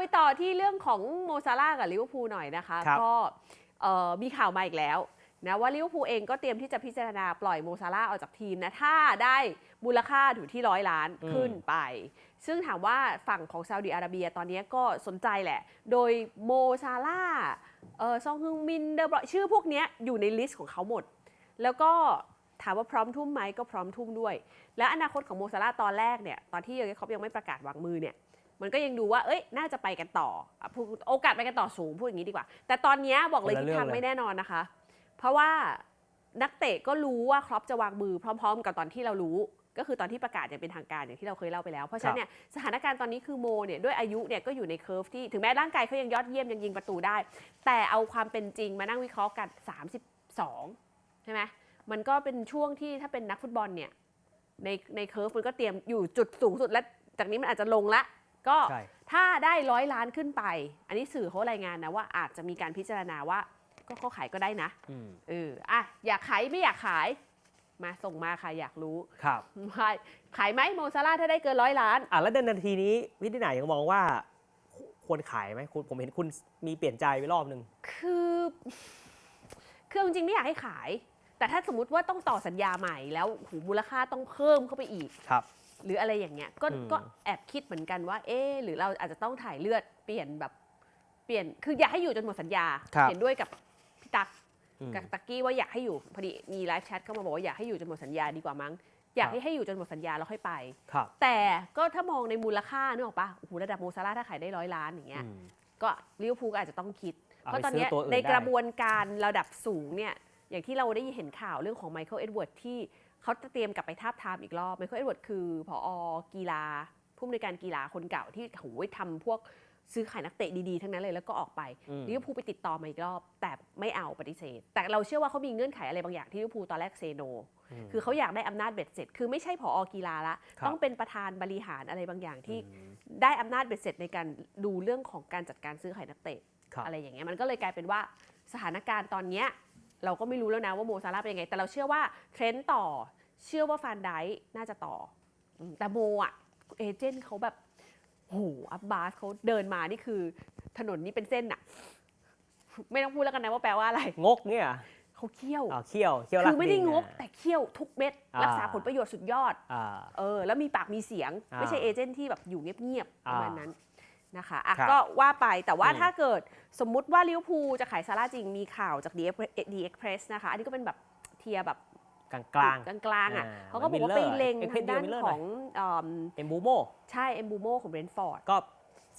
ไปต่อที่เรื่องของโมซาร่าห์กับลิเวอร์พูลหน่อยนะคะ ครับ ก็เอ่อมีข่าวมาอีกแล้วนะว่าลิเวอร์พูลเองก็เตรียมที่จะพิจารณาปล่อยโมซาร่าห์ออกจากทีมนะ ถ้าได้มูลค่าอยู่ที่ร้อยล้านอืมขึ้นไป ซึ่งถามว่าฝั่งของซาอุดิอาระเบียตอนนี้ก็สนใจแหละ โดยโมซาร่าห์เออซองฮึงมินเดอบรอยชื่อพวกเนี้ยอยู่ในลิสต์ของเขาหมด แล้วก็ถามว่าพร้อมทุ่มไหมก็พร้อมทุ่มด้วย และอนาคตของโมซาร่าห์ตอนแรกเนี่ยตอนที่เยอร์เกนคล็อปยังไม่ประกาศวางมือเนี่ย มันก็ยังดูว่า เอ้ย น่าจะไปกันต่ออะพูดโอกาสไปกันต่อสูงพูดอย่างนี้ดีกว่า แต่ตอนเนี้ยบอกเลยคนละทิศเรื่องทางเลยไม่แน่นอนนะคะ เพราะว่านักเตะก็รู้ว่าครอปจะวางมือพร้อม ๆ กับตอนที่เรารู้ ก็คือตอนที่ประกาศอย่างเป็นทางการอย่างที่เราเคยเล่าไปแล้ว เพราะฉะนั้นเนี่ยสถานการณ์ตอนนี้คือโมเนี่ยด้วยอายุเนี่ยก็อยู่ในเคอร์ฟที่ถึงแม้ร่างกายเขายังยอดเยี่ยมยังยิงประตูได้ แต่เอาความเป็นจริงมานั่งวิเคราะห์กัน 32 ใช่ไหมมันก็เป็นช่วงที่ถ้าเป็นนักฟุตบอลเนี่ยในในเคอร์ฟมันก็เตรียมอยู่จุดสูงสุดและจากนี้มันอาจจะลงละ ก็ใช่ถ้าได้ร้อยล้านขึ้นไป อันนี้สื่อเขารายงานนะว่าอาจจะมีการพิจารณาว่าก็เขาขายก็ได้นะอืมเอออะอยากขายไม่อยากขาย มาส่งมาค่ะอยากรู้ครับว่าขายไหมโมซาร่าห์ถ้าได้เกินร้อยล้านอะแล้วในนาทีนี้วิทยาไหนยังมองว่าควรขายไหมคุณผมเห็นคุณมีเปลี่ยนใจไปรอบนึงคือคือเอาจริงๆไม่อยากให้ขาย แต่ถ้าสมมติว่าต้องต่อสัญญาใหม่แล้วหูมูลค่าต้องเพิ่มเข้าไปอีกครับ หรืออะไรอย่างเงี้ยก็อืม ก็แอบคิดเหมือนกันว่า เอ๊ะหรือเราอาจจะต้องถ่ายเลือดเปลี่ยนแบบเปลี่ยนคืออยากให้อยู่จนหมดสัญญาครับ เห็นด้วยกับพี่ตั๊กอืม กับตักกี้ว่าอยากให้อยู่พอดีมีไลฟ์แชทเข้ามาบอกว่าอยากให้อยู่จนหมดสัญญาดีกว่ามั้ง อยากครับ ให้ให้อยู่จนหมดสัญญาแล้วค่อยไป ครับแต่ก็ถ้ามองในมูลค่านึกออกปะโอ้โหระดับโมซาร่าห์ถ้าขายได้ร้อยล้านอย่างเงี้ยอืม ก็ลิเวอร์พูลก็อาจจะต้องคิด เอาเพราะตอนไปซื้อเนี้ยตัวอื่นในได้กระบวนการระดับสูงเนี่ยอย่างที่เราได้เห็นข่าวเรื่องของไมเคิลเอ็ดเวิร์ดที่ เขาจะเตรียมกลับไปทาบทามอีกรอบไมเคิลเอ็ดเวิร์ดคือผอกีฬา ผู้อำนวยการกีฬาคนเก่าที่โหยทำพวกซื้อขายนักเตะดีๆ ทั้งนั้นเลยแล้วก็ออกไปอืมลิเวอร์พูลไปติดต่อมาอีกรอบ แต่ไม่เอาปฏิเสธ แต่เราเชื่อว่าเขามีเงื่อนไขอะไรบางอย่างที่ลิเวอร์พูลตอนแรกเซโนมคือเขาอยากได้อำนาจเบ็ดเสร็จ คือไม่ใช่ผอกีฬาละครับต้องเป็นประธานบริหารอะไรบางอย่างที่อืมได้อำนาจเบ็ดเสร็จในการดูเรื่องของการจัดการซื้อขายนักเตะครับอะไรอย่างเงี้ยมันก็เลยกลายเป็นว่าสถานการณ์ตอนเนี้ย เราก็ไม่รู้แล้วนะว่าโมซาร่าห์เป็นยังไง แต่เราเชื่อว่าเทรนต์ต่อ เชื่อว่าฟานไดค์น่าจะต่ออืมแต่โมอะเอเจนต์เขาแบบโหอับบาสเขาเดินมานี่คือถนนนี้เป็นเส้นอะไม่ต้องพูดแล้วกันนะว่าแปลว่าอะไร งกเนี่ยเขาเคี่ยวอ่าเขี้ยวเขี้ยวคืรัอกไม่ได้ดิงกอะแต่เคี่ยวทุกเม็ดอ่ารัรักษาผลประโยชน์สุดยอดอ่าเออแล้วมีปากมีเสียงอ่าไม่ใช่เอเจนต์ที่แบบอยู่เงียบๆอ่าประมาณนั้น นะคะอะครับ ก็ว่าไปแต่ว่าอืมถ้าเกิดสมมุติว่าลิเวอร์พูลจะขายซาร่าจริงมีข่าวจาก The Express นะคะ อันนี้ก็เป็นแบบเทียร์แบบกลางกลาง กลางๆอะอ่าเขาก็บอกว่าเหมืไปอน Miller เล็งเอ็กเพรทาสงด้านเดียว Miller ของเอิ่มเอ็มบูโมใช่เอมบูโมของเบรนท์ฟอร์ดก็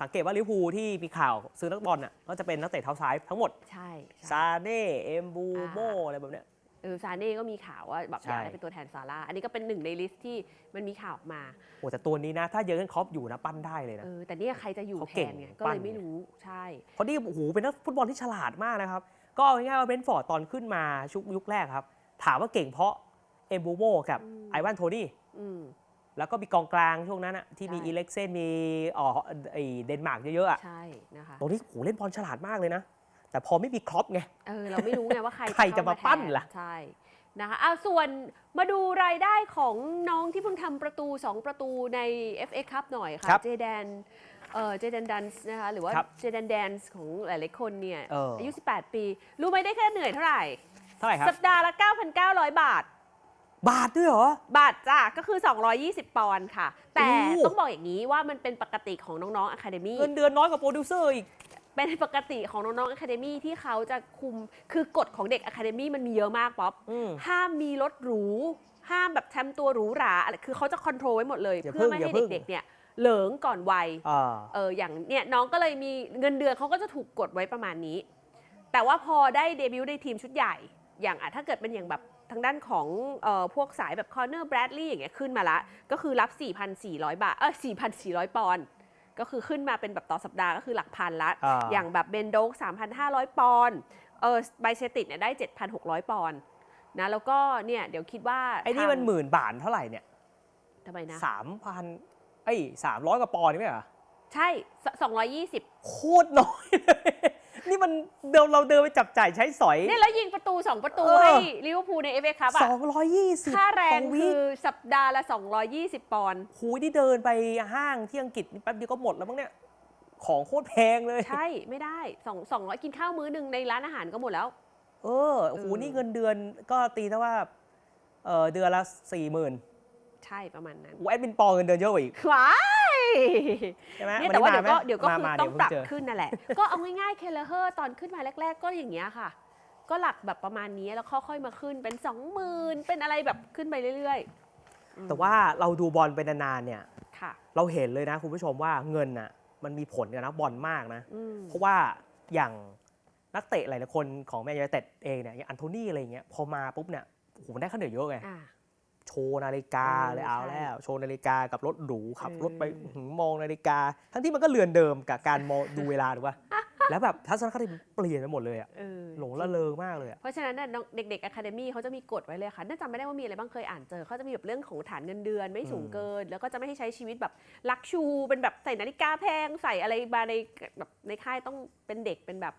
สังเกตว่าลิเวอร์พูลที่มีข่าวซื้อนักบอลน่ะก็จะเป็นนักเตะเท้าซ้ายทั้งหมด ใช่ใช่ ซาเน่ เอ็มบูโม อ่า อะไรแบบเนี้ย เออซาเน่ก็มีข่าวว่าแบบใช่อยากได้เป็นตัวแทนซาร่าอันนี้ก็เป็นหนึ่งในลิสต์ที่มันมีข่าวออกมาโอ้แต่ตัวนี้นะ ถ้าเยอร์เกนคล็อปอยู่นะปั้นได้เลยนะเออแต่เนี่ยใครจะอยู่เขาแทเก่งนไงก็ปั้เลนยไม่ไงรู้ใช่เพราะนี่โอ้โหเป็นนักฟุตบอลที่ฉลาดมากนะครับ ก็เอาง่ายๆว่าเบรนท์ฟอร์ดตอนขึ้นมาชุกยุคแรกครับ ถามว่าเก่งเพราะเอ็มบูโมกับอืมไอวานโทนี่อืมแล้วก็มีกองกลางช่วงนั้นอะที่มีใช่อีเล็กเซนมีอ๋อไอเดนมาร์กเยอะๆอะใช่นะคะตรงนี้โหเล่นบอลฉลาดมากเลยนะ แต่พอไม่มีครอปไง เออเราไม่รู้ไงว่าใครใครจะมาเข้แทปั้นล่ะใช่นะคะเอาส่วนมาดูรายได้ของน้องที่เพิ่งทำประตู 2 ประตูใน FA Cup หน่อยค่ะครับเจแดนเออเจแดนดันส์นะคะหรือว่าครับเจแดนแดนส์ของหลายๆคนเนี่ยเอออ ยุ 18 ปี รู้ไหมได้แค่เหนื่อยเท่าไหร่ เท่าไหร่ครับ สัปดาห์ละ 9,900 บาท บาทด้วยเหรอ บาทจ้ะก็คือ 220 ปอนด์ค่ะ แต่โอ้ ต้องบอกอย่างนี้ว่ามันเป็นปกติของน้องๆ Academy เงินเดือนน้อยกว่าโปรดิวเซอร์อีก เป็นปกติของน้องๆ Academy ที่เขาจะคุมคือกฎของเด็ก Academy มันมีเยอะมากป๊อปอืม ห้ามมีรถหรู ห้ามแบบทำตัวหรูหราอะไรคือเขาจะคอนโทรลไว้หมดเลย อย่าเพื่อไม่พึ่งให้อย่าพึ่ง เด็กๆเนี่ยเหลิงก่อนวัย อ่า เอออย่างเนี่ยน้องก็เลยมีเงินเดือนเขาก็จะถูกกดไว้ประมาณนี้ แต่ว่าพอได้เดบิวต์ในทีมชุดใหญ่ อย่างอะถ้าเกิดเป็นอย่างแบบทางด้านของเอ่อพวกสายแบบคอนเนอร์แบรดลีย์อย่างเงี้ยขึ้นมาละ ก็คือรับ 4,400 บาท เออ4,400 ปอนด์ ก็คือขึ้นมาเป็นแบบต่อสัปดาห์ก็คือหลักพันละ อ่า อย่างแบบเบนโดก3,500 ปอนด์เออไบเซติกเนี่ยได้ 7,600 ปอนด์นะแล้วก็เนี่ยเดี๋ยวคิดว่าไอ้นี่มันทางหมื่นบาทเท่าไหร่เนี่ยทำไมนะ สามพันไอ้สามร้อยกว่าปอนด์นี่ไหมเหรอใช่ 220 โคตรน้อยเลย นี่มันเดินเราเดินไปจับจ่ายใช้สอย เนี่ยแล้วยิงประตู 2 ประตูเออ ให้ลิเวอร์พูลในเอฟเอคัพสอะองร้อยยี่สิบค่าแรงต่อวีคือสัปดาห์ละ 220 ปอนด์หูยที่เดินไปห้างที่อังกฤษนี่แป๊บเดียวก็หมดแล้วมั้งเนี่ย ของโคตรแพงเลย ใช่ไม่ได้สองสองร้อยกินข้าวมื้อหนึ่งในร้านอาหารก็หมดแล้ว เออโอ้โหเออ นี่เงินเดือนก็ตีถ้าว่าเออเดือนละสี่หมื่นใช่ประมาณนั้น แอดมินปอเงินเดือนเยอะกว่าอีก ว้าย ใช่ไหมเนี่ยแต่ว่าเดี๋ยวก็นนี้เดี๋ยวก็มาคือมาต้องเดี๋ยวปรับเพิ่งเจอขึ้นนั่นแหละ ก็เอาง่ายๆ เคเลเฮอร์ตอนขึ้นมาแรก ๆ ก็อย่างเงี้ยค่ะ ก็หลักแบบประมาณนี้แล้วค่อยๆมาขึ้นเป็นสองหมื่นเป็นอะไรแบบขึ้นไปเรื่อยๆอืมแต่ว่าเราดูบอลไปนานๆเนี่ยค่ะเราเห็นเลยนะคุณผู้ชมว่าเงินน่ะมันมีผลกับนักบอลมากนะอืมเพราะว่าอย่างนักเตะหลายๆคนของแมนยูไนเต็ดเองเนี่ยอย่างอันโทนี่อะไรเงี้ยพอมาปุ๊บเนี่ยโอ้โหมันได้ค่าเหนื่อยเยอะไงอ่า โชว์นาฬิกาเออเลยเอาใช่แล้ว โชว์นาฬิกากับรถหรูขับเออรถไปอื้อหือมองนาฬิกา ทั้งที่มันก็เรือนเดิมกับการมองดูเวลาถูกป่ะแล้วแบบทัศนคติมันเปลี่ยนไปหมดเลยอะเออหลงละเลงมากเลยอะเพราะฉะนั้นน่ะน้องเด็กๆ Academy เขาจะมีกฎไว้เลยค่ะน่าจำไม่ได้ว่ามีอะไรบ้างเคยอ่านเจอเขาจะมีแบบเรื่องของฐานเงินเดือนไม่สูงเกิน แล้วก็จะไม่ให้ใช้ชีวิตแบบลักชู เป็นแบบใส่นาฬิกาแพงใส่อะไรมาในแบบในค่ายต้องเป็นเด็กเป็นแบบ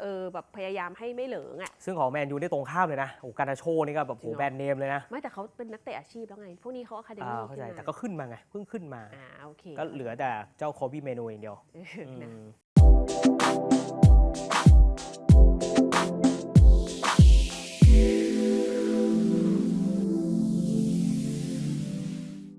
เออแบบพยายามให้ไม่เหลิงอะ ซึ่งของแมนยูได้ตรงข้ามเลยนะโอ้การนาโชนี่ก็แบบโหจริงเหรอ แบรนด์เนมเลยนะไม่แต่เขาเป็นนักเตะอาชีพแล้วไง พวกนี้เขา Academy อ่าเข้าใจขึ้นแต่มาก็ขึ้นมาไงเพิ่งขึ้นมา อ่าโอเคก็เหลือแต่เจ้าโคบี้เมนูอย่างเดียวเอออืนะ ม